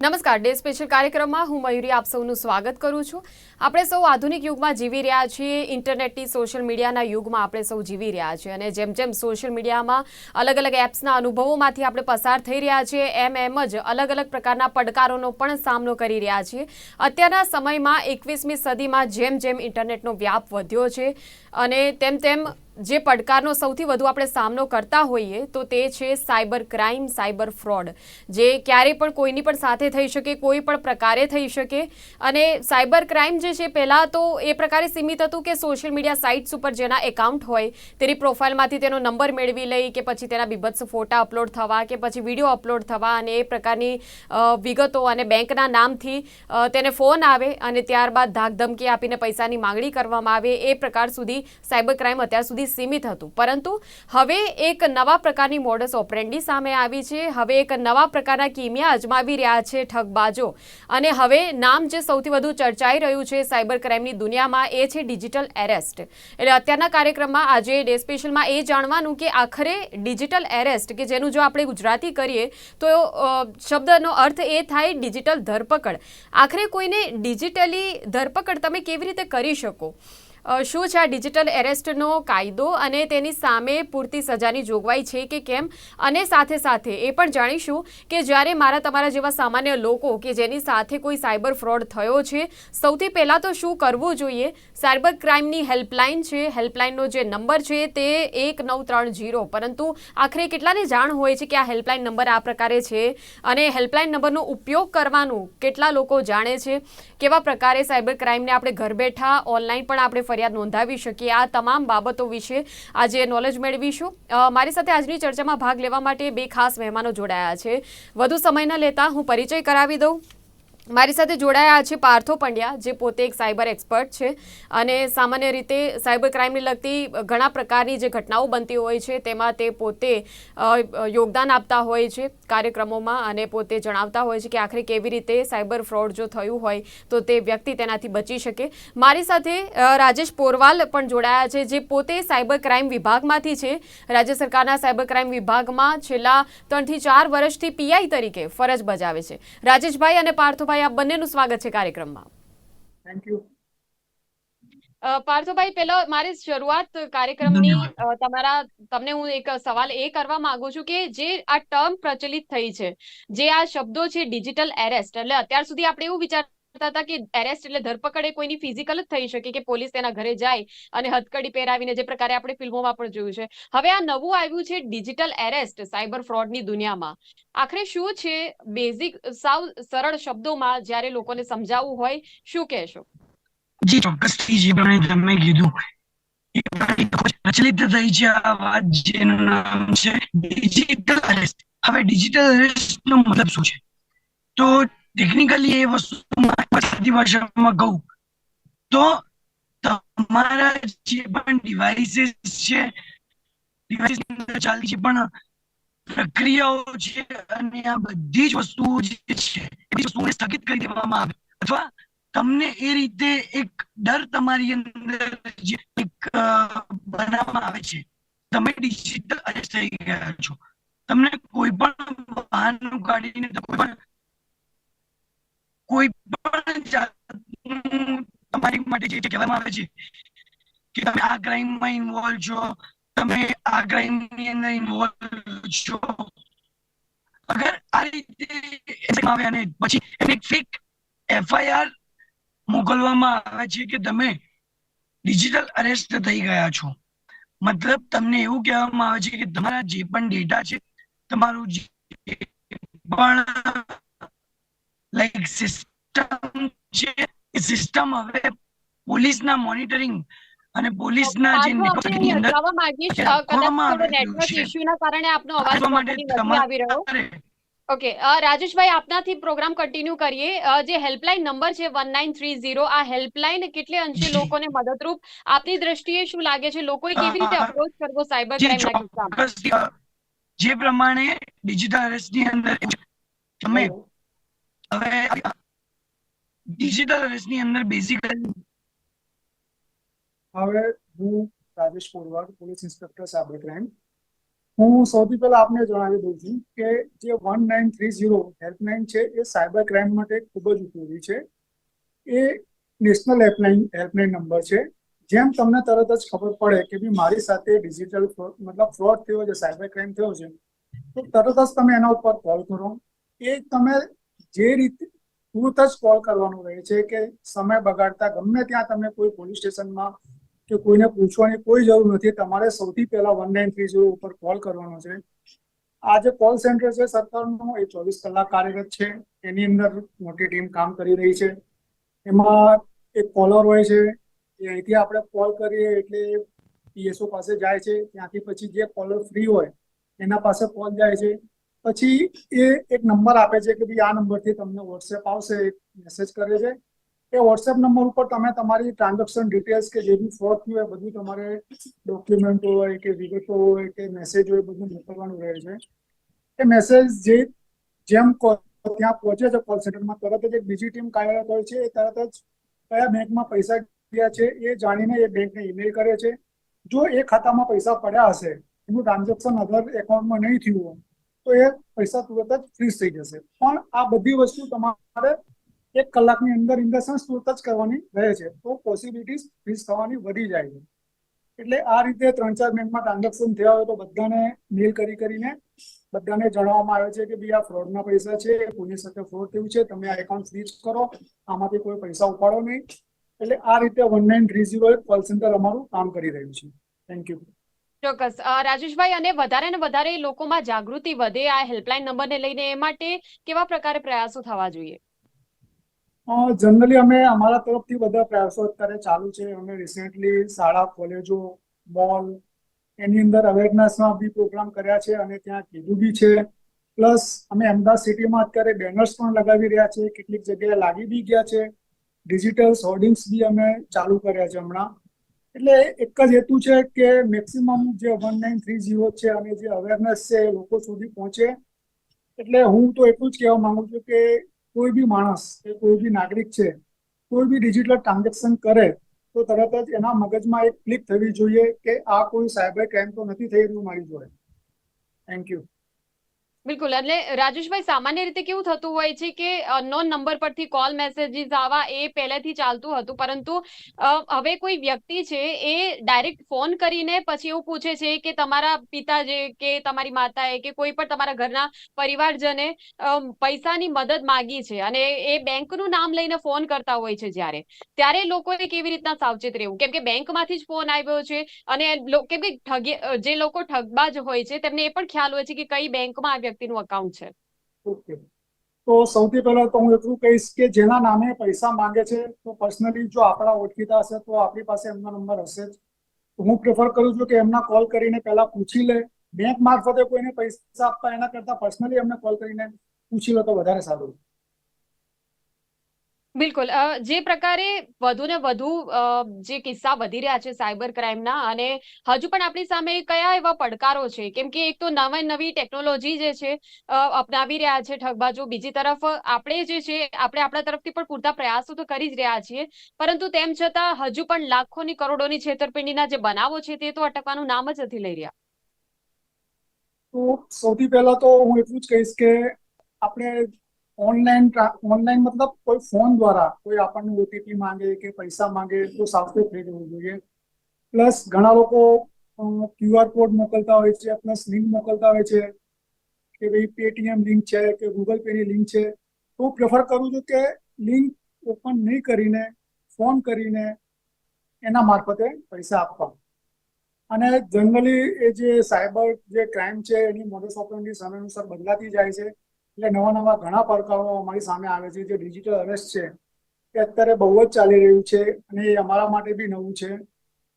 નમસ્કાર, day special કાર્યક્રમમાં હું મયુરી આપ સૌનું સ્વાગત કરું છું. આપણે સૌ આધુનિક યુગમાં જીવી રહ્યા છીએ, ઇન્ટરનેટની, સોશિયલ મીડિયાના યુગમાં આપણે સૌ જીવી રહ્યા છીએ અને જેમ જેમ સોશિયલ મીડિયામાં અલગ અલગ એપ્સના અનુભવોમાંથી આપણે પસાર થઈ રહ્યા છીએ, એમ એમ જ અલગ અલગ પ્રકારના પડકારોનો પણ સામનો કરી રહ્યા છીએ. અત્યારના સમયમાં એકવીસમી સદીમાં જેમ જેમ ઇન્ટરનેટનો વ્યાપ વધ્યો છે અને તેમ તેમ જે પડકારનો સૌથી વધુ આપણે સામનો કરતા હોઈએ તો તે છે સાયબર ક્રાઇમ, સાયબર ફ્રોડ. જે ક્યારેય પણ કોઈની પણ સાથે થઈ શકે, કોઈ પણ પ્રકારે થઈ શકે. અને સાયબર ક્રાઇમ જે છે પહેલાં તો એ પ્રકારે સીમિત હતું કે સોશિયલ મીડિયા સાઇટ્સ ઉપર જેના એકાઉન્ટ હોય, તેની પ્રોફાઇલમાંથી તેનો નંબર મેળવી લઈ કે પછી તેના બીભત્સ ફોટા અપલોડ થવા કે પછી વીડિયો અપલોડ થવા અને એ પ્રકારની વિગતો અને બેંકના નામથી તેને ફોન આવે અને ત્યારબાદ ધાકધમકી આપીને પૈસાની માંગણી કરવામાં આવે એ પ્રકાર સુધી સાયબર ક્રાઇમ અત્યાર સુધી સીમિત હતું. પરંતુ હવે એક નવા પ્રકારની મોડસ ઓપરેન્ડી સામે આવી છે. હવે એક નવા પ્રકારના કિમિયા અજમાવી રહ્યા છે ઠગબાજો. અને હવે નામ જે સૌથી વધુ ચર્ચાઈ રહ્યું છે સાયબર ક્રાઇમની દુનિયામાં એ છે ડિજિટલ એરેસ્ટ. એટલે અત્યારના કાર્યક્રમમાં આજે ડે સ્પેશિયલમાં એ જાણવાનું કે આખરે ડિજિટલ એરેસ્ટ કે જેનું જો આપણે ગુજરાતી કરીએ તો શબ્દનો અર્થ એ થાય ડિજિટલ ધરપકડ. આખરે કોઈને ડિજિટલી ધરપકડ તમે કેવી રીતે કરી શકો? શું છે આ ડિજિટલ એરેસ્ટનો કાયદો અને તેની સામે પૂરતી સજાની જોગવાઈ છે કે કેમ? અને સાથે સાથે એ પણ જાણીશું કે જ્યારે મારા તમારા જેવા સામાન્ય લોકો કે જેની સાથે કોઈ સાયબર ફ્રોડ થયો છે, સૌથી પહેલાં તો શું કરવું જોઈએ? સાયબર ક્રાઇમની હેલ્પલાઇન છે, હેલ્પલાઇનનો જે નંબર છે તે એક નવ ત્રણ જીરો. પરંતુ આખરે કેટલાને જાણ હોય છે કે આ હેલ્પલાઇન નંબર આ પ્રકારે છે? અને હેલ્પલાઇન નંબરનો ઉપયોગ કરવાનું કેટલા લોકો જાણે છે? કેવા પ્રકારે સાયબર ક્રાઇમને આપણે ઘર બેઠા ઓનલાઈન પણ આપણે ફરિયાદ નોંધાવી શકીએ આ તમામ બાબતો વિશે આજે નોલેજ મેળવીશું. મારી સાથે આજની ચર્ચામાં ભાગ લેવા માટે બે ખાસ મહેમાનો જોડાયા છે. વધુ સમય ન લેતા હું પરિચય કરાવી દઉં. મારી સાથે જોડાયા છે પાર્થો પંડ્યા, જે પોતે એક સાયબર એક્સપર્ટ છે અને સામાન્ય રીતે સાયબર ક્રાઇમને લગતી ઘણા પ્રકારની જે ઘટનાઓ બનતી હોય છે, તેમાં તે પોતે યોગદાન આપતા હોય છે કાર્યક્રમોમાં અને પોતે જણાવતા હોય છે કે આખરે કેવી રીતે સાયબર ફ્રોડ જો થયું હોય તો તે વ્યક્તિ તેનાથી બચી શકે. મારી સાથે રાજેશ પોરવાલ પણ જોડાયા છે, જે પોતે સાયબર ક્રાઇમ વિભાગમાંથી છે. રાજ્ય સરકારના સાયબર ક્રાઇમ વિભાગમાં છેલ્લા ત્રણથી ચાર વર્ષથી પીઆઈ તરીકે ફરજ બજાવે છે. રાજેશભાઈ અને પાર્થોભાઈ આપ બંનેનું સ્વાગત છે કાર્યક્રમમાં. થેન્ક યુ પાર્થભાઈ પહેલા મારી શરૂઆત કાર્યક્રમની તમારા તમને હું એક સવાલ એ કરવા માંગુ છું કે જે આ ટર્મ પ્રચલિત થઈ છે જે આ શબ્દો છે ડિજિટલ એરેસ્ટ એટલે અત્યાર સુધી આપણે એવું વિચારતા હતા કે એરેસ્ટ એટલે ધરપકડ એ કોઈની ફિઝિકલ જ થઈ શકે કે પોલીસ તેના ઘરે જાય અને હથકડી પહેરાવીને જે પ્રકારે આપણે ફિલ્મોમાં પણ જોયું છે. હવે આ નવું આવ્યું છે ડિજિટલ એરેસ્ટ સાયબર ફ્રોડની દુનિયામાં. આખરે શું છે? બેઝિક સાવ સરળ શબ્દોમાં જ્યારે લોકોને સમજાવવું હોય, શું કહેશો? જી ચોક્કસથી જે તમે કીધું પ્રચલિત થઈ છે આ વાત જેનું નામ છે ડિજિટલ અરેસ્ટ હવે ડિજિટલ અરેસ્ટ નો મતલબ શું છે? તો ટેકનિકલી એ વસ્તુ સાદી ભાષામાં કહું તો તમારા જે પણ ડિવાઇસીસ છે ડિવાઇસીસ અંદર પણ પ્રક્રિયાઓ છે અને આ બધી જ વસ્તુઓ જે છે, એ વસ્તુઓને સ્થગિત કરી દેવામાં આવે. અથવા તમને એ રીતે એક ડર તમારી અંદર જે એક બનાવવામાં આવે છે. તમે ડિજિટલ અરેસ્ટ થઈ ગયા છો. તમને કોઈ પણ બહારનું કાઢીને કોઈ પણ કોઈ પણ તમારી માટે જે કહેવામાં આવે છે કે તમે આ ક્રાઇમમાં ઇન્વોલ્વ છો, તમે આ ક્રાઇમની અંદર ઇન્વોલ્વ છો. અગર આ રીતે આવે અને પછી એને ફેક એફઆઈઆર મોકલવામાં આવે છે કે તમે ડિજિટલ અરેસ્ટ થઈ ગયા છો. મતલબ તમને એવું કહેવામાં આવે છે કે તમારા જે પણ ડેટા છે, તમારું જે પણ લાઈક સિસ્ટમ છે સિસ્ટમ હવે પોલીસના મોનિટરિંગ અને પોલીસના જે નેટવર્કની અંદર માંગીશ કદાચ નેટવર્ક. ઇશ્યુના કારણે આપનો અવાજ નથી આવી રહ્યો. ઓકે રાજેશભાઈ આપનાથી પ્રોગ્રામ કન્ટિન્યુ કરીએ. જે હેલ્પલાઇન નંબર છે વન નાઇન થ્રી ઝીરો આ હેલ્પલાઇન કેટલે અંશે લોકોને મદદરૂપ? આપની દ્રષ્ટિએ શું લાગે છે? લોકોએ કેવી રીતે. અપ્રોચ કરવો સાયબર ક્રાઇમના કિસ્સામાં? જે પ્રમાણે ડિજિટલ અરેસ્ટની અંદર તમે હવે ડિજિટલ અરેસ્ટની અંદર બેઝિકલી હવે હું Rajesh Porwar, police inspector cyber crime હું સૌથી પહેલા આપને જણાવી દઉં છું કે જે one nine three zero helpline છે, એ સાયબર ક્રાઇમ માટે ખૂબ જ ઉપયોગી છે. એ નેશનલ હેલ્પલાઇન હેલ્પલાઇન નંબર છે. જેમ તમને તરત જ ખબર પડે કે ભઈ મારી સાથે ડિજિટલ મતલબ ફ્રોડ થયો છે સાયબર ક્રાઇમ થયો છે, તો તરત જ તમે એના ઉપર કોલ કરો. એ તમે જે રીતે તુરત જ કોલ કરવાનો રહે છે કે સમય બગાડતા ગમે ત્યાં તમને કોઈ પોલીસ સ્ટેશનમાં કે કોઈને પૂછવાની કોઈ જરૂર નથી. તમારે સૌથી પહેલા વન નાઇન થ્રી ઝીરો ઉપર કોલ કરવાનો છે. આ જે કોલ સેન્ટર છે, સરકારનું એ ચોવીસ કલાક કાર્યરત છે. એની અંદર મોટી ટીમ કામ કરી રહી છે. એમાં એક કોલર હોય છે, એ અહીંથી આપણે કોલ કરીએ એટલે પીએસઓ પાસે જાય છે. ત્યાંથી પછી જે કોલર ફ્રી હોય, એના પાસે કોલ જાય છે. પછી એ એક નંબર આપે છે કે ભાઈ આ નંબરથી તમને વોટ્સએપ આવશે, એક મેસેજ કરે છે. એ વોટ્સએપ નંબર ઉપર તમે તમારી ટ્રાન્ઝેક્શન ડિટેલ્સ કે જે બી ફ્રોડ થયું હોય, બધું તમારે ડોક્યુમેન્ટ હોય કે વિગતો હોય કે મેસેજ હોય, બધું મોકલવાનું રહે છે. એ મેસેજ જે જેમ ત્યાં પહોંચે છે કોલ સેન્ટરમાં તરત જ એક બીજી ટીમ કાર્યરત હોય છે, એ તરત જ કયા બેંકમાં પૈસા ગયા છે, એ જાણીને એ બેંકને ઈમેલ કરે છે. જો એ ખાતામાં પૈસા પડ્યા હશે, એનું ટ્રાન્ઝેક્શન અધર એકાઉન્ટમાં નહીં થયું હોય તો એ પૈસા તુરત જ ફ્રીઝ થઈ જશે. પણ આ બધી વસ્તુ તમારે એક કલાકની અંદર ઇન તુરંત જ કરવાની રહે છે. તો પોસિબિલિટીઝ ફ્રીઝ થવાની વધી જાય છે. એટલે આ રીતે ત્રણ ચાર બેંકમાં ટ્રાન્ઝેક્શન થયા હોય તો બધાને મેલ કરી કરીને બધાને જણાવવામાં આવે છે કે ભાઈ આ ફ્રોડના પૈસા છે કોઈની સાથે ફ્રોડ થયું છે, તમે આ એકાઉન્ટ ફ્રીઝ કરો, આમાંથી કોઈ પૈસા ઉપાડો નહીં. એટલે આ રીતે one nine three zero call centre અમારું કામ કરી રહ્યું છે. થેન્ક યુ ચોક્કસ. રાજેશભાઈ, અને વધારે ને વધારે લોકોમાં જાગૃતિ વધે આ હેલ્પલાઇન નંબરને લઈને એ માટે કેવા પ્રકારે પ્રયાસો થવા જોઈએ? જનરલી અમે અમારા તરફથી બધા પ્રયાસો અત્યારે ચાલુ છે. અમે રિસેન્ટલી શાળા, કોલેજો મોલ એની અંદર અવેરનેસના બી પ્રોગ્રામ કર્યા છે અને ત્યાં કીધું બી છે. પ્લસ અમે અમદાવાદ સિટીમાં અત્યારે બેનર્સ પણ લગાવી રહ્યા છે. કેટલીક જગ્યાએ લાગી બી ગયા છે. ડિજિટલ હોર્ડિંગ્સ બી અમે ચાલુ કર્યા છે હમણાં. એટલે એક જ હેતુ છે કે મેક્સિમમ જે વન નાઇન થ્રી ઝીરો છે અને જે અવેરનેસ છે એ લોકો સુધી પહોંચે. એટલે હું તો એટલું જ કહેવા માંગુ છું કે કોઈ બી માણસ કે કોઈ બી નાગરિક છે, કોઈ બી ડિજિટલ ટ્રાન્ઝેક્શન કરે, તો તરત જ એના મગજમાં એક ક્લિક થવી જોઈએ કે આ કોઈ સાયબર ક્રાઇમ તો નથી થઈ રહ્યું મારી જોડે. થેન્ક યુ બિલકુલ. એટલે રાજેશભાઈ, સામાન્ય રીતે કેવું થતું હોય છે કે અનનોન નંબર પરથી કોલ મેસેજીસ આવા એ પહેલેથી ચાલતું હતું, પરંતુ હવે કોઈ વ્યક્તિ છે એ ડાયરેક્ટ ફોન કરીને પછી એવું પૂછે છે કે તમારા પિતા જે કે તમારી માતાએ કે કોઈ પણ તમારા ઘરના પરિવારજને પૈસાની મદદ માંગી છે અને એ બેંકનું નામ લઈને ફોન કરતા હોય છે જ્યારે. ત્યારે લોકોએ કેવી રીતના સાવચેત રહેવું? કેમ કે બેંકમાંથી જ ફોન આવ્યો છે અને કેમ કે જે લોકો ઠગબાજ હોય છે તેમને એ પણ ખ્યાલ હોય છે કે કઈ બેંકમાં આ વ્યક્તિનું અકાઉન્ટ છે. તો સૌથી પહેલા તો હું એટલું કહીશ કે જેના નામે પૈસા માંગે છે, તો પર્સનલી જો આપણા ઓળખીતા હશે, તો આપણી પાસે એમનો નંબર હશે જ. હું પ્રેફર કરું છું કે એમના કોલ કરીને પહેલા પૂછી લે. બેંક મારફતે કોઈને પૈસા આપવા એના કરતા પર્સનલી એમને કોલ કરીને પૂછી લો તો વધારે સારું. બિલકુલ. જે પ્રકારે વધુ ને વધુ જે કિસ્સા વધી રહ્યા છે સાયબર ક્રાઇમના અને હજુ પણ આપણી સામે કયા એવા પડકારો છે? કેમ કે એક તો નવી નવી ટેકનોલોજી જે છે અપનાવી રહ્યા છે ઠગબાજો. બીજી તરફ, આપણે જે છે, આપણે આપણા તરફથી પણ પૂરતા પ્રયાસો તો કરી જ રહ્યા છીએ. પરંતુ તેમ છતાં હજુ પણ લાખોની કરોડોની છેતરપિંડીના જે બનાવો છે તે તો અટકવાનું નામ જ નથી લઈ રહ્યા. તો સૌથી પહેલા તો હું એટલું જ કહીશ કે આપણે ઓનલાઈન ઓનલાઈન મતલબ કોઈ ફોન દ્વારા કોઈ આપણને ઓટીપી માંગે કે પૈસા માંગે તો સાવચેત થઈ જવું જોઈએ. પ્લસ ઘણા લોકો ક્યુઆર કોડ મોકલતા હોય છે પ્લસ લિંક મોકલતા હોય છે કે ભાઈ પેટીએમ લિંક છે કે ગૂગલ પેની લિંક છે. તો હું પ્રેફર કરું છું કે લિંક ઓપન નહીં કરીને ફોન કરીને એના મારફતે પૈસા આપવા. અને જનરલી એ જે સાયબર જે ક્રાઇમ છે એની મોડસ ઓપરેન્ડી સમય અનુસાર બદલાતી જાય છે. એટલે નવા નવા ઘણા પડકારો અમારી સામે આવે છે જે ડિજિટલ અરેસ્ટ છે એ અત્યારે બહુ જ ચાલી રહ્યું છે અને એ અમારા માટે બી નવું છે.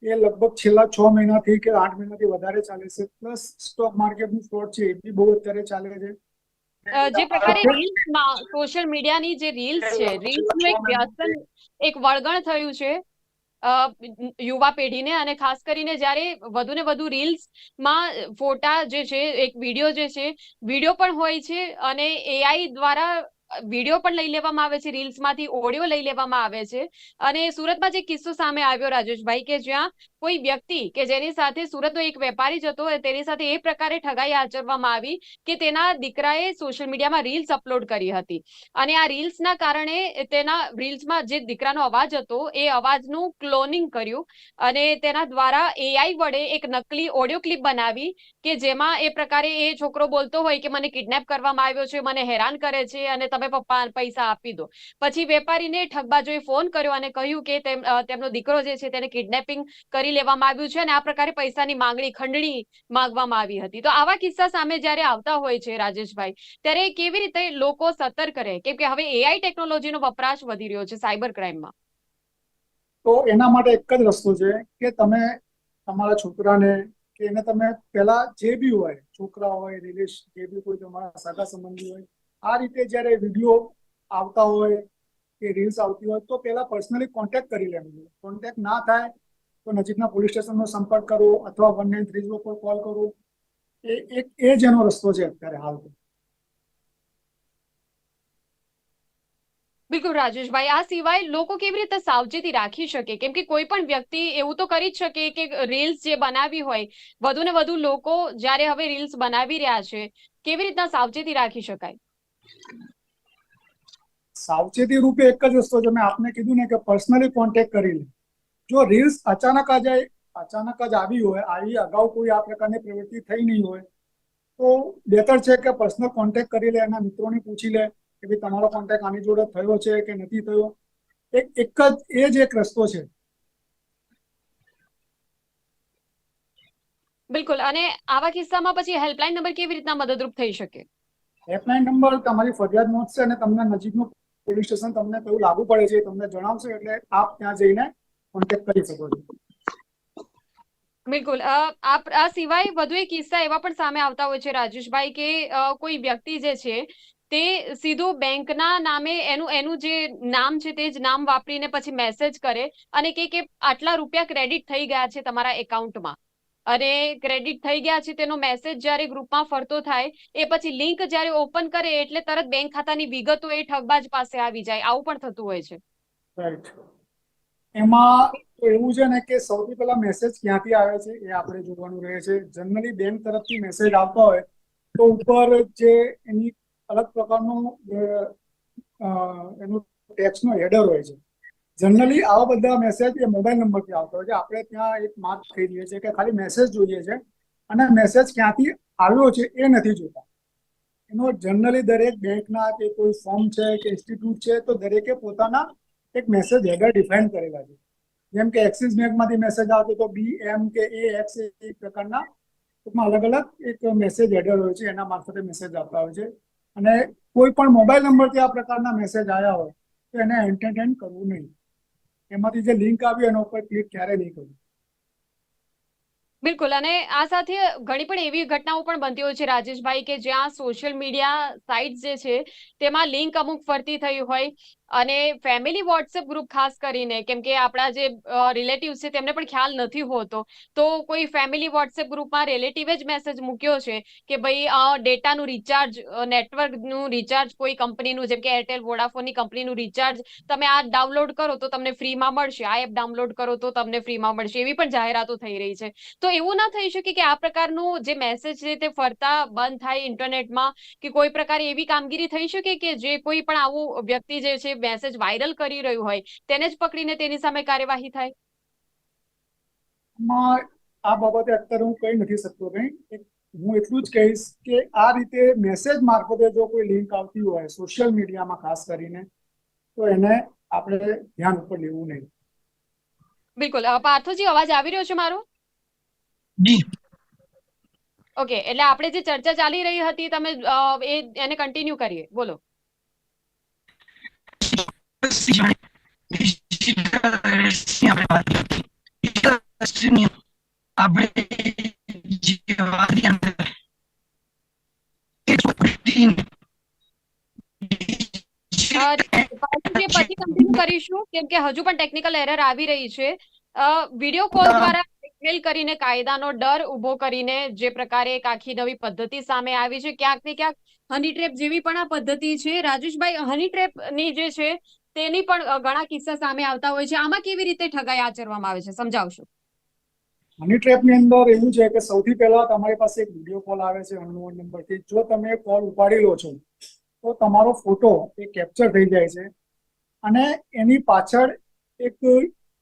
એ લગભગ છેલ્લા છ મહિનાથી કે આઠ મહિનાથી વધારે ચાલે છે. પ્લસ સ્ટોક માર્કેટનું ફ્રોડ છે એ બી બહુ અત્યારે ચાલે છે. જે પ્રકારે રીલ્સમાં સોશિયલ મીડિયાની જે રીલ્સ છે રીલ્સનું એક વ્યસન એક વળગણ થયું છે. યુવા પેઢીને અને ખાસ કરીને જ્યારે વધુ ને વધુ રીલ્સમાં ફોટા જે છે, એક વીડિયો જે છે વીડિયો પણ હોય છે અને એઆઈ દ્વારા વીડિયો પણ લઈ લેવામાં આવે છે, રીલ્સમાંથી ઓડિયો લઈ લેવામાં આવે છે. અને સુરતમાં જે કિસ્સો સામે આવ્યો, રાજેશભાઈ, કે જ્યાં કોઈ વ્યક્તિ કે જેની સાથે સુરતનો એક વેપારી જ હતો, તેની સાથે એ પ્રકારે ઠગાઈ આચરવામાં આવી કે તેના દીકરાએ સોશિયલ મીડિયામાં રીલ્સ અપલોડ કરી હતી. અને આ રીલ્સના કારણે તેના રીલ્સમાં જે દીકરાનો અવાજ હતો, એ અવાજનું ક્લોનિંગ કર્યું અને તેના દ્વારા એઆઈ વડે એક નકલી ઓડિયો ક્લિપ બનાવી કે જેમાં એ પ્રકારે એ છોકરો બોલતો હોય કે મને કિડનેપ કરવામાં આવ્યો છે, મને હેરાન કરે છે અને તમે પપ્પા પૈસા આપી દો. પછી વેપારીને ઠગબાજોએ ફોન કર્યો અને કહ્યું કે તેમ- તેમનો દીકરો જે છે તેને કિડનેપિંગ કરી લેવામાં આવ્યું છે અને આ પ્રકારે પૈસાની માંગણી, ખંડણી માંગવામાં આવી હતી. તો આવા કિસ્સા સામે જ્યારે આવતા હોય છે રાજેશભાઈ, ત્યારે કેવી રીતે લોકો સતર્ક રહે? કેમ કે હવે એઆઈ ટેકનોલોજીનો વપરાશ વધી રહ્યો છે સાયબર ક્રાઇમમાં તો એના માટે એક જ રસ્તો છે કે તમે તમારા છોકરાને કે એને તમે પહેલા જે બી હોય, છોકરા હોય રિલેશન જે બી કોઈ તમારા સગા સંબંધી હોય, આ રીતે જ્યારે વીડિયો આવતા હોય કે રીલ્સ આવતી હોય, તો પહેલા પર્સનલી કોન્ટેક્ટ કરી લેવાનું. કોન્ટેક્ટ ના થાય તો નજીકના પોલીસ સ્ટેશનનો સંપર્ક કરો અથવા વન નાઇન થ્રી ઝીરો પર કોલ કરો. એ એક, એ જ એનો રસ્તો છે અત્યારે હાલ. તો બિલકુલ રાજેશભાઈ, આ સિવાય લોકો કેવી રીતે સાવચેતી રાખી શકે? કેમ કે કોઈ પણ વ્યક્તિ એવું તો કરી જ શકે કે રીલ્સ જે બનાવી હોય વધુ ને વધુ લોકો જ્યારે હવે રીલ્સ બનાવી રહ્યા છે, કેવી રીતના સાવચેતી રાખી શકાય? સાવચેતી રૂપે એક જ વસ્તુ છે મેં આપને કીધું ને કે પર્સનલી કોન્ટેક્ટ કરી લે. જો રીલ્સ અચાનક જ અચાનક જ આવી હોય, આવી અગાઉ કોઈ આ પ્રકારની પ્રવૃત્તિ થઈ નહીં હોય, તો બેટર છે કે પર્સનલ કોન્ટેક્ટ કરી લે એના મિત્રોને પૂછી લે. કે ભાઈ તમારો કોન્ટેક્ટ આની જોડે થયો છે કે નથી થયો? એક એક જ એ જ એક રસ્તો છે. બિલકુલ. અને આવા કિસ્સામાં પછી હેલ્પલાઇન નંબર કેવી રીતના મદદરૂપ થઈ શકે? હેલ્પલાઇન નંબર તમારી ફરિયાદ નોંધશે અને તમને નજીકનું પોલીસ સ્ટેશન તમને કયું લાગુ પડે છે તમને જણાવશે એટલે આપ ત્યાં જઈને કોન્ટેક્ટ કરી શકો છો. બિલકુલ. આ સિવાય વધુ એક કિસ્સા એવા પણ સામે આવતા હોય છે રાજેશભાઈ કે કોઈ વ્યક્તિ જે છે તે સીધું બેંકના નામે એનું એનું જે નામ છે તે જ નામ વાપરીને પછી મેસેજ કરે અને કે કે આટલા રૂપિયા ક્રેડિટ થઈ ગયા છે તમારા એકાઉન્ટમાં અને ક્રેડિટ થઈ ગયા છે તેનો મેસેજ જ્યારે ગ્રુપમાં ફરતો થાય, એ પછી લિંક જ્યારે ઓપન કરે એટલે તરત બેંક ખાતાની વિગતો એ ઠગબાજ પાસે આવી જાય. આવું પણ થતું હોય છે. રાઈટ એમાં એવું છે ને કે સૌથી પહેલા મેસેજ ક્યાંથી આવે છે એ આપણે જોવાનું રહે છે. જનરલી બેંક તરફથી મેસેજ આવતા હોય તો ઉપર જે એની અલગ પ્રકારનું એનું ટેક્સનો હેડર હોય છે. જનરલી આવા બધા મેસેજ એ મોબાઈલ નંબરથી આવતા હોય છે. આપણે ત્યાં એક માર્ક થઈ દઈએ છીએ કે ખાલી મેસેજ જોઈએ છે અને મેસેજ ક્યાંથી આવ્યો છે એ નથી જોતા. એનો જનરલી દરેક બેંકના કે કોઈ ફોર્મ છે કે ઇન્સ્ટિટ્યૂટ છે તો દરેકે પોતાના એક મેસેજ હેડર ડિફાઇન કરેલા છે. જેમ કે એક્સિસ બેંકમાંથી મેસેજ આવતો તો બી એમ કે એ એક્સ એ પ્રકારના ટૂંકમાં અલગ અલગ એક મેસેજ હેડર હોય છે. એના મારફતે મેસેજ આપતા હોય છે. અને કોઈ પણ મોબાઈલ નંબરથી આ પ્રકારના મેસેજ આવ્યા હોય તો એને એન્ટરટેન કરવું નહીં. એમાંથી જે લિંક આવી એના ઉપર ક્લિક ક્યારે નહીં કરવું. બિલકુલ. અને આ સાથે ઘણી પણ એવી ઘટનાઓ પણ બનતી હોય છે, રાજેશભાઈ, કે જ્યાં સોશિયલ મીડિયા સાઇટ જે છે, તેમાં લિંક અમુક ફરતી થઈ હોય. અને ફેમિલી વોટ્સએપ ગ્રુપ ખાસ કરીને, કેમ કે આપણા જે રિલેટિવ્સ છે, તેમને પણ ખ્યાલ નથી હોતો. તો કોઈ ફેમિલી વોટ્સએપ ગ્રુપમાં રિલેટિવે જ મેસેજ મૂક્યો છે, કે ભાઈ ડેટાનું રિચાર્જ નેટવર્કનું રિચાર્જ કોઈ કંપનીનું જેમ કે એરટેલ વોડાફોનની કંપનીનું રિચાર્જ તમે આ ડાઉનલોડ કરો તો તમને ફ્રીમાં મળશે. આ એપ ડાઉનલોડ કરો તો તમને ફ્રીમાં મળશે. એવી પણ જાહેરાતો થઈ રહી છે. તો એવું ના થઈ શકે કે આ પ્રકારનું જે મેસેજ છે તે ફરતા બંધ થાય ઇન્ટરનેટમાં કે કોઈ પ્રકારે એવી કામગીરી થઈ શકે કે જે કોઈ પણ આવું વ્યક્તિ જે છે મેસેજ વાયરલ કરી રહ્યું હોય તેને જ પકડીને તેની સામે કાર્યવાહી થાય? આ બાબતે અત્યારે હું કહી નથી શકતો કંઈ. હું એટલું જ કહીશ કે આ રીતે મેસેજ મારફતે જો કોઈ લિંક આવતી હોય સોશિયલ મીડિયામાં ખાસ કરીને તો એને આપણે ધ્યાન ઉપર લેવું નહીં. બિલકુલ. પાર્થોજી અવાજ આવી રહ્યો છે મારો? ઓકે એટલે આપણે જે ચર્ચા ચાલી રહી હતી તમે એ એને કન્ટિન્યુ કરીએ. બોલો. પછી કન્ટિન્યુ કરીશું કેમ કે હજુ પણ ટેકનિકલ એરર આવી રહી છે. વીડિયો કોલ દ્વારા બ્લેકમેલ કરીને કાયદાનો ડર ઊભો કરીને જે પ્રકારે એક આખી નવી પદ્ધતિ સામે આવી છે, ક્યાંક ને ક્યાંક હની ટ્રેપ જેવી પણ આ પદ્ધતિ છે. રાજેશભાઈ હની ટ્રેપની જે છે, તેની પણ ઘણા કિસ્સા સામે આવતા હોય છે. આમાં કેવી રીતે ઠગાઈ આચરવામાં આવે છે, સમજાવશો? હની ટ્રેપની અંદર એવું છે કે સૌથી પહેલા તમારી પાસે એક વીડિયો કોલ આવે છે અનનોન નંબરથી જો તમે કોલ ઉપાડી લો છો, તો તમારો ફોટો એ કેપ્ચર થઈ જાય છે અને એની પાછળ એક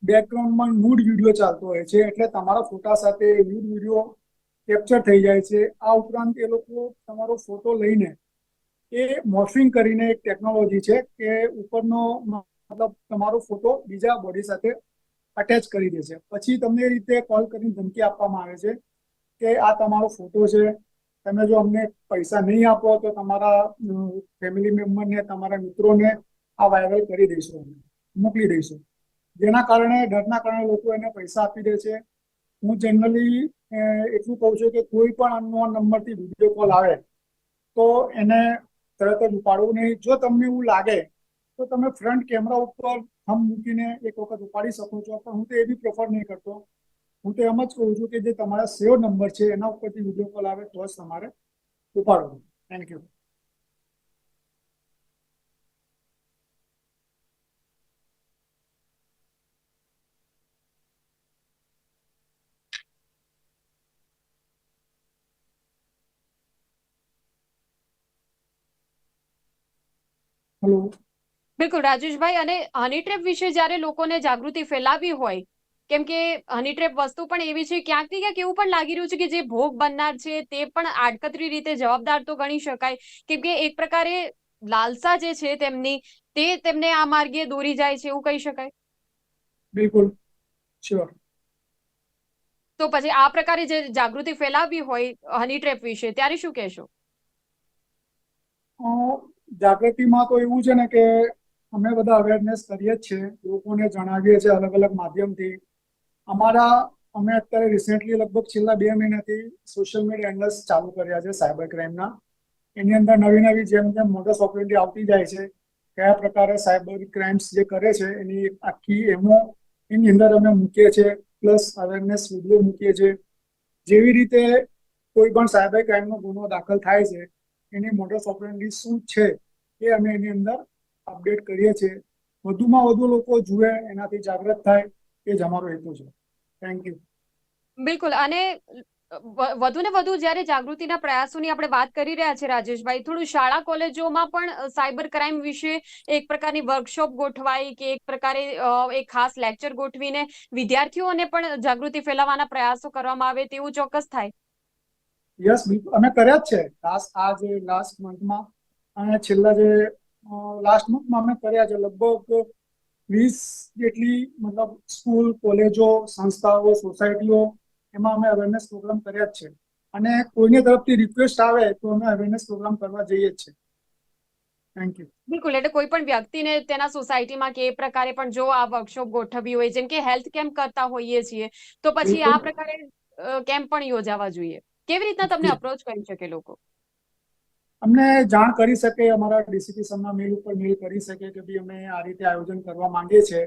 બેકગ્રાઉન્ડમાં ન્યૂડ વીડિયો ચાલતો હોય છે, એટલે તમારા ફોટા સાથે ન્યૂડ વીડિયો કેપ્ચર થઈ જાય છે. આ ઉપરાંત એ લોકો તમારો ફોટો લઈને એ મોર્ફિંગ કરીને એક ટેકનોલોજી છે કે ઉપરનો મતલબ તમારો ફોટો બીજા બોડી સાથે અટેચ કરી દે છે. પછી તમને એ રીતે કોલ કરીને ધમકી આપવામાં આવે છે કે આ તમારો ફોટો છે, તમે જો અમને પૈસા નહીં આપો તો તમારા ફેમિલી મેમ્બરને તમારા મિત્રોને આ વાયરલ કરી દઈશું મોકલી દઈશું. જેના કારણે, ડરના કારણે લોકો એને પૈસા આપી દે છે. હું જનરલી એટલું કહું છું કે કોઈ પણ અનનોન નંબરથી વીડિયો કોલ આવે, તો એને તરત જ ઉપાડવું નહીં. જો તમને એવું લાગે, તો તમે ફ્રન્ટ કેમેરા ઉપર થમ મૂકીને એક વખત ઉપાડી શકો છો. પણ હું તો એ બી પ્રેફર નહીં કરતો. હું તો એમ જ કહું છું કે જે તમારા સેવ નંબર છે, એના ઉપરથી વીડિયો કોલ આવે, તો જ તમારે ઉપાડવું. Thank you hello. બિલકુલ રાજેશભાઈ અને હની ટ્રેપ વિશે જ્યારે લોકોને જાગૃતિ ફેલાવી હોય કેમ કે હની ટ્રેપ વસ્તુ પણ એવી છે ક્યાંક ને ક્યાંક એવું પણ લાગી રહ્યું છે કે જે ભોગ બનનાર છે તે પણ આડકતરી રીતે જવાબદાર તો ગણી શકાય. કેમ કે એક પ્રકારે લાલસા જે છે તેમની તે તેમને આ માર્ગે દોરી જાય છે એવું કહી શકાય? બિલકુલ શ્યોર તો પછી આ પ્રકારે જે જાગૃતિ ફેલાવવી હોય હની ટ્રેપ વિશે ત્યારે શું કહેશો? જાગૃતિમાં તો એવું છે ને કે અમે બધા અવેરનેસ કરીએ જ છીએ લોકોને જણાવીએ છીએ અલગ અલગ માધ્યમથી. અમારા, અમે અત્યારે રિસેન્ટલી લગભગ છેલ્લા બે મહિનાથી સોશિયલ મીડિયા હેન્ડલ્સ ચાલુ કર્યા છે સાયબર ક્રાઇમના એની અંદર નવી નવી જેમ જેમ મોડસ ઓપરેટી આવતી જાય છે, કયા પ્રકારે સાયબર ક્રાઇમ્સ જે કરે છે, એની આખી એમો એની અંદર અમે મૂકીએ છીએ પ્લસ અવેરનેસ વીડિયો મૂકીએ છીએ. જેવી રીતે કોઈ પણ સાયબર ક્રાઇમનો ગુનો દાખલ થાય છે એની મોડસ ઓપરેન્ડી શું છે એ અમે એની અંદર અપડેટ કરીએ છીએ. વધુમાં વધુ લોકો જુએ, એનાથી જાગૃત થાય, એ જ અમારો હેતુ છે. થેન્ક યુ બિલકુલ. અને વધુ ને વધુ જ્યારે જાગૃતિના પ્રયાસોની આપણે વાત કરી રહ્યા છે રાજેશભાઈ, થોડું શાળા કોલેજોમાં પણ સાયબર ક્રાઇમ વિશે એક પ્રકારની વર્કશોપ ગોઠવાય કે એક પ્રકારે એક ખાસ લેક્ચર ગોઠવીને વિદ્યાર્થીઓને પણ જાગૃતિ ફેલાવવાના પ્રયાસો કરવામાં આવે તેવું ચોક્કસ થાય. યસ અમે કર્યા જ છે. લાસ્ટ આ જે લાસ્ટ મંથમાં અને છેલ્લા જે લાસ્ટ મંથમાં અમે કર્યા છે. લગભગ વીસ જેટલી મતલબ સ્કૂલ કોલેજો સંસ્થાઓ સોસાયટીઓ એમાં અમે અવેરનેસ પ્રોગ્રામ કર્યા જ છે. અને કોઈની તરફથી રિક્વેસ્ટ આવે તો અમે અવેરનેસ પ્રોગ્રામ કરવા જઈએ જ છે. થેન્ક યુ બિલકુલ. એટલે કોઈ પણ વ્યક્તિને તેના સોસાયટીમાં કે એ પ્રકારે પણ જો આ વર્કશોપ ગોઠવી હોય જેમ કે હેલ્થ કેમ્પ કરતા હોઈએ છીએ તો પછી આ પ્રકારે કેમ્પ પણ યોજાવા જોઈએ. કેવી રીતના તમને અપ્રોચ કરી શકે લોકો? અમને જાણ કરી શકે અમારા ડીસીપી સરના મેલ ઉપર મેલ કરી શકે કે ભાઈ અમે આ રીતે આયોજન કરવા માંગીએ છીએ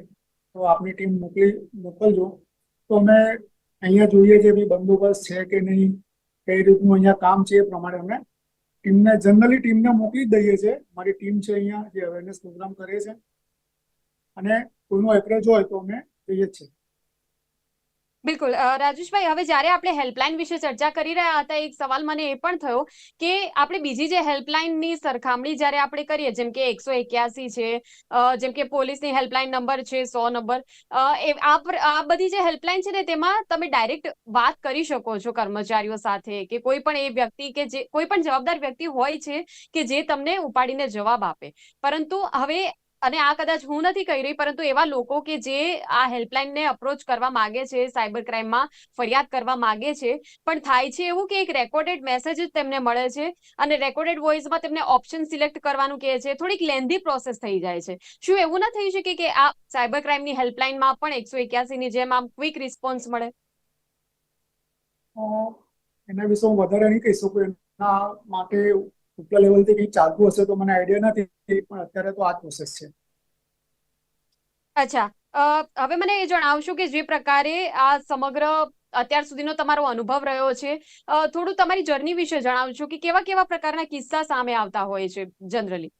તો આપની ટીમ મોકલી મોકલજો. તો અમે અહીંયા જોઈએ કે ભાઈ બંદોબસ્ત છે કે નહીં કઈ રીતનું અહીંયા કામ છે એ પ્રમાણે અમે ટીમને જનરલી ટીમને મોકલી દઈએ છીએ. મારી ટીમ છે અહીંયા જે અવેરનેસ પ્રોગ્રામ કરે છે. અને કોઈનો એપ્રોચ હોય તો અમે જઈએ જ છીએ. બિલકુલ. રાજેશભાઈ, હવે જ્યારે આપણે હેલ્પલાઇન વિશે ચર્ચા કરી રહ્યા હતા, એક સવાલ મને એ પણ થયો કે આપણે બીજી જે હેલ્પલાઇનની સરખામણી જ્યારે આપણે કરીએ, જેમ કે એકસો એક્યાસી છે જેમ કે પોલીસની હેલ્પલાઇન નંબર છે, સો નંબર આ બધી જે હેલ્પલાઇન છે ને, તેમાં તમે ડાયરેક્ટ વાત કરી શકો છો કર્મચારીઓ સાથે કે કોઈ પણ એ વ્યક્તિ કે જે, કોઈ પણ જવાબદાર વ્યક્તિ હોય છે કે જે તમને ઉપાડીને જવાબ આપે. પરંતુ હવે અને આ કદાચ હું નથી કહી રહી, પરંતુ એવા લોકો કે જે આ હેલ્પલાઇનને અપ્રોચ કરવા માંગે છે, સાયબર ક્રાઇમમાં ફરિયાદ કરવા માંગે છે, પણ થાય છે એવું કે એક રેકોર્ડેડ મેસેજ જ તેમને મળે છે અને રેકોર્ડેડ વોઇસમાં તેમને ઓપ્શન સિલેક્ટ કરવાનું કહે છે. થોડીક લેન્ધી પ્રોસેસ થઈ જાય છે. શું એવું ના થઈ શકે કે આ સાયબર ક્રાઇમની હેલ્પલાઇનમાં પણ એકસો એક્યાસી ની જેમ આમ ક્વિક રિસ્પોન્સ મળે? એના વિશે હું વધારે નહીં કહી શકું. એના માટે ઉપલા લેવલથી કંઈક ચાલતું હશે તો મને આઈડિયા નથી પણ અત્યારે તો આ પ્રોસેસ છે. અચ્છા હવે મને એ જણાવશો કે જે પ્રકારે આ સમગ્ર અત્યાર સુધીનો તમારો અનુભવ રહ્યો છે થોડું તમારી જર્ની વિશે જણાવશો કે કેવા કેવા પ્રકારના કિસ્સા સામે આવતા હોય છે જનરલી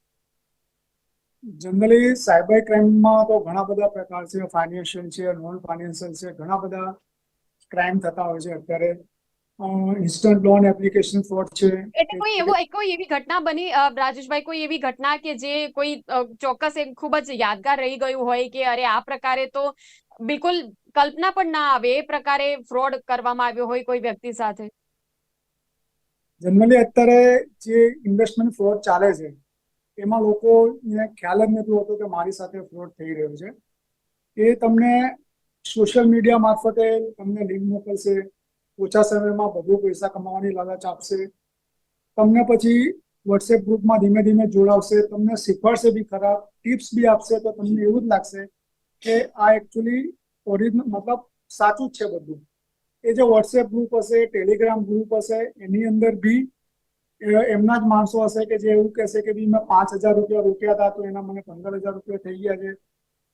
જનરલી સાયબર ક્રાઇમમાં તો ઘણા બધા પ્રકાર છે ફાઇનાન્શિયલ છે નોન ફાઇનાન્શિયલ છે ઘણા બધા ક્રાઇમ થતા હોય છે અત્યારે. ઇન્સ્ટન્ટ લોન એપ્લિકેશન ફ્રોડ છે. એટલે કોઈ એવો કોઈ એવી ઘટના બની રાજેશભાઈ કોઈ એવી ઘટના કે જે કોઈ ચોક્કસ એક ખૂબ જ યાદગાર રહી ગયું હોય કે અરે આ પ્રકારે તો બિલકુલ કલ્પના પણ ના આવે એ પ્રકારે ફ્રોડ કરવામાં આવ્યો હોય કોઈ વ્યક્તિ સાથે? જનરલી અત્યારે જે ઇન્વેસ્ટમેન્ટ ફ્રોડ ચાલે છે એમાં લોકોને ખ્યાલ જ નથી હોતો કે મારી સાથે ફ્રોડ થઈ રહ્યો છે. એ તમને સોશિયલ મીડિયા મારફતે તમને લિંક મોકલશે ઓછા સમયમાં વધુ પૈસા કમાવાની લાલચ આપશે. તમને પછી વોટ્સએપ ગ્રુપમાં ધીમે ધીમે જોડાવશે. તમને શીખવાડશે બી ખરા, ટિપ્સ બી આપશે તો તમને એવું જ લાગશે કે આ એકચ્યુઅલી ઓરિજિનલ મતલબ સાચું જ છે બધું. એ જે વોટ્સએપ ગ્રુપ હશે ટેલિગ્રામ ગ્રુપ હશે, એની અંદર બી એ એમના જ માણસો હશે કે જે એવું કહેશે કે ભઈ મેં પાંચ હજાર રૂપિયા રોક્યા હતા તો એના મને પંદર હજાર રૂપિયા થઈ ગયા છે.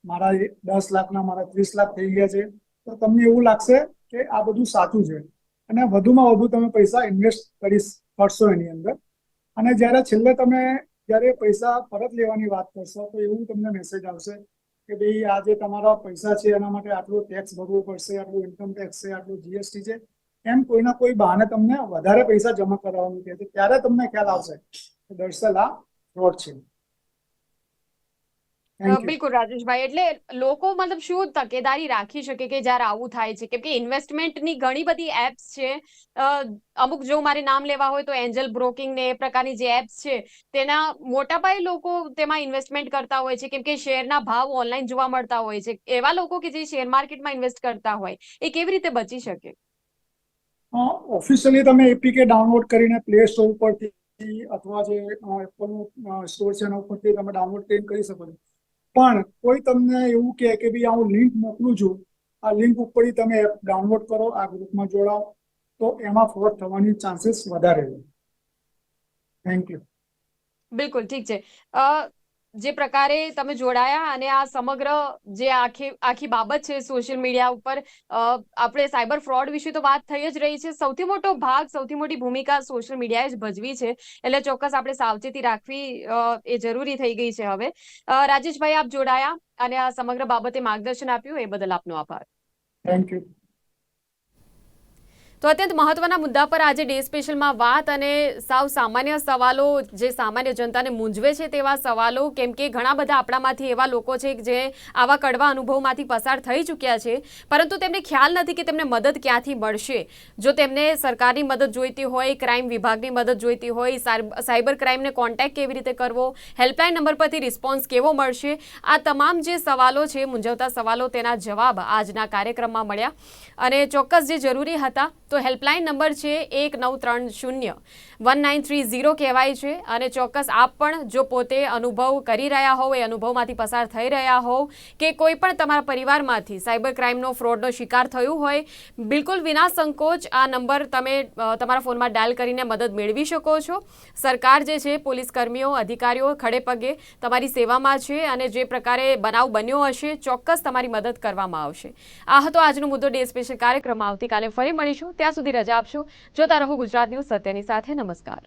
મારા એ દસ લાખના મારા ત્રીસ લાખ થઈ ગયા છે. તો તમને એવું લાગશે કે આ બધું સાચું છે. અને વધુમાં વધુ તમે પૈસા ઇન્વેસ્ટ કરી કરશો એની અંદર. અને જ્યારે છેલ્લે તમે જ્યારે પૈસા પરત લેવાની વાત કરશો, તો એવું તમને મેસેજ આવશે કે ભાઈ, આ જે તમારા પૈસા છે, એના માટે આટલું ટેક્સ ભરવું પડશે, આટલું ઇન્કમ ટેક્સ છે, આટલું જીએસટી છે, એમ કોઈના કોઈ બહાને તમને વધારે પૈસા જમા કરાવવાનું કહે છે. ત્યારે તમને ખ્યાલ આવશે કે દરસલ આ ફ્રોડ છે. બિલકુલ રાજેશભાઈ. એટલે લોકો મતલબ શું તકેદારી રાખી શકે કે જ્યારે આવું થાય છે? કેમ કે ઇન્વેસ્ટમેન્ટની ઘણી બધી એપ્સ છે. અમુક જો મારે નામ લેવા હોય તો એન્જલ બ્રોકિંગ ને એ પ્રકારની જે એપ્સ છે તેના મોટા પાયે લોકો તેમાં ઇન્વેસ્ટમેન્ટ કરતા હોય છે. કેમ કે શેરના ભાવ ઓનલાઈન જોવા મળતા હોય છે. એવા લોકો કે જે શેર માર્કેટમાં ઇન્વેસ્ટ કરતા હોય એ કેવી રીતે બચી શકે? ઓફિશિયલી તમે એપીકે ડાઉનલોડ કરીને પ્લે સ્ટોર પરથી અથવા જે એપલનું સ્ટોર છે એના ઉપરથી તમે ડાઉનલોડ કરીને કરી શકો છો. પણ કોઈ તમને એવું કહે કે ભાઈ હું લિંક મોકલું છું, આ લિંક ઉપરથી તમે એપ ડાઉનલોડ કરો, આ ગ્રુપમાં જોડાઓ, તો એમાં ફ્રોડ થવાની ચાન્સીસ વધારે છે. થેન્ક યુ બિલકુલ ઠીક છે. જે પ્રકારે તમે જોડાયા અને આ સમગ્ર જે આખી આખી બાબત છે સોશિયલ મીડિયા ઉપર આપણે સાયબર ફ્રોડ વિશે તો વાત થઈ જ રહી છે. સૌથી મોટો ભાગ, સૌથી મોટી ભૂમિકા સોશિયલ મીડિયાએ જ ભજવી છે. એટલે ચોક્કસ આપણે સાવચેતી રાખવી એ જરૂરી થઈ ગઈ છે હવે. રાજેશભાઈ, આપ જોડાયા અને આ સમગ્ર બાબતે માર્ગદર્શન આપ્યું, એ બદલ આપનો આભાર. થેન્ક યુ તો અત્યંત મહત્વના મુદ્દા પર આજે ડે સ્પેશિયલમાં વાત અને સાવ સામાન્ય સવાલો જે સામાન્ય જનતાને મૂંઝવે છે તેવા સવાલો, કેમ કે ઘણા બધા આપણામાંથી એવા લોકો છે જે આવા કડવા અનુભવમાંથી પસાર થઈ ચૂક્યા છે, પરંતુ તેમને ખ્યાલ નથી કે તેમને મદદ ક્યાંથી મળશે. જો તેમને સરકારની મદદ જોઈતી હોય, ક્રાઇમ વિભાગની મદદ જોઈતી હોય સાયબર ક્રાઇમને કોન્ટેક્ટ કેવી રીતે કરવો, હેલ્પલાઇન નંબર પરથી રિસ્પોન્સ કેવો મળશે, આ તમામ જે સવાલો છે, મૂંઝવતા સવાલો તેના જવાબ આજના કાર્યક્રમમાં મળ્યા. અને ચોક્કસ જે જરૂરી હતા તો હેલ્પલાઇન નંબર છે એક નવ ત્રણ શૂન્ય. વન નાઇન થ્રી ઝીરો કહેવાય છે અને ચોક્કસ આપ પણ જો પોતે અનુભવ કરી રહ્યા હોવ, એ અનુભવમાંથી પસાર થઈ રહ્યા હોવ કે કોઈ પણ તમારા પરિવારમાંથી સાયબર ક્રાઇમનો ફ્રોડનો શિકાર થયું હોય, બિલકુલ વિના સંકોચ આ નંબર તમે તમારા ફોનમાં ડાયલ કરીને મદદ મેળવી શકો છો. સરકાર જે છે, પોલીસ કર્મીઓ, અધિકારીઓ ખડે પગે તમારી સેવામાં છે અને જે પ્રકારે બનાવ બન્યો હશે, ચોક્કસ તમારી મદદ કરવામાં આવશે. આ હતો આજનો મુદ્દો ડે સ્પેશિયલ કાર્યક્રમમાં. આવતીકાલે ફરી મળીશું. ત્યાં સુધી રજા આપશો. જોતા રહો ગુજરાત ન્યૂઝ સત્યની સાથે. નમસ્કાર.